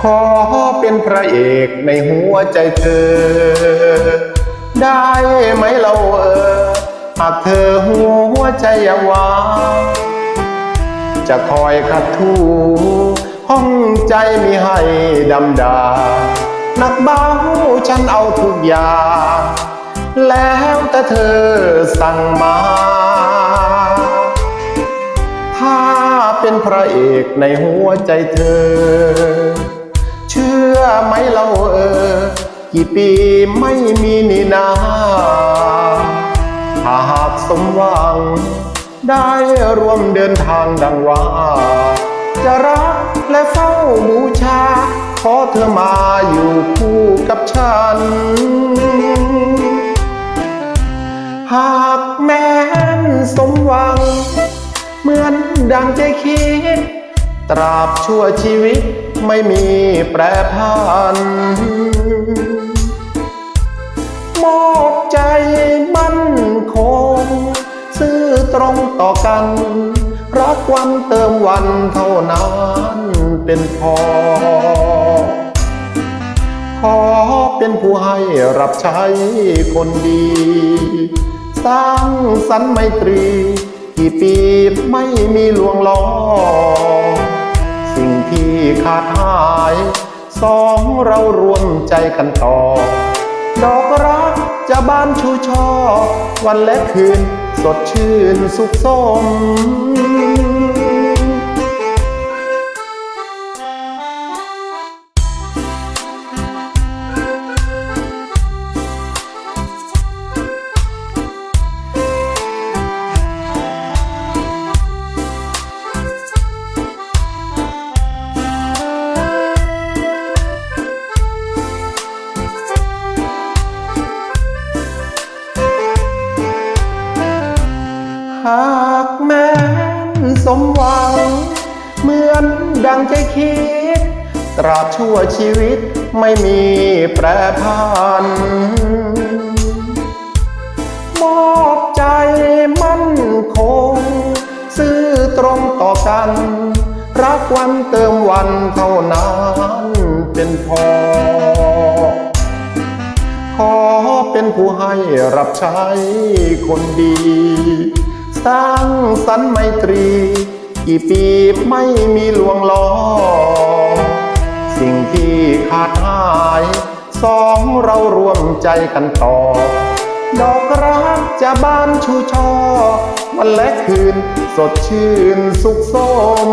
ขอเป็นพระเอกในหัวใจเธอ ได้ไหมเราเออหากเธอหัวใจยังวางจะคอยขัดทูห้องใจมีให้ดำดา นักเบาฉันเอาทุกอย่างแล้วแต่เธอสั่งมา ถ้าเป็นพระเอกในหัวใจเธอ เชื่อไหมเราเออ กี่ปีไม่มีนี่นาหากสมหวัง ได้ร่วมเดินทางดังว่า จะรักและเฝ้าบูชา ขอเธอมาอยู่คู่กับฉัน หากแม้นสมหวัง เหมือนดังใจคิด ตราบชั่วชีวิต ไม่มีแปรผัน มอบใจมั่นคง ซื่อตรงต่อกัน รักวันเติมวันเท่านั้นเป็นพอ ขอเป็นผู้ให้รับใช้คนดี สร้างสรรค์ไมตรี กี่ปีไม่มีลวงล้อ สองเรารวมใจกันต่อ ดอกรักจะบานชูช่อ วันและคืนสดชื่นสุขสม หากแม้นสมหวัง เหมือนดังใจคิด ตราบชั่วชีวิตไม่มีแปรผัน มอบใจมั่นคง ซื่อตรงต่อกัน รักวันเติมวันเท่านั้นเป็นพอ ขอเป็นผู้ให้รับใช้คนดี สร้างสรรค์ไมตรี กี่ปีไม่มีลวงล้อ สิ่งที่ขาดหาย สองเรารวมใจกันต่อ ดอกรักจะบานชูช่อ วันและคืนสดชื่นสุขสม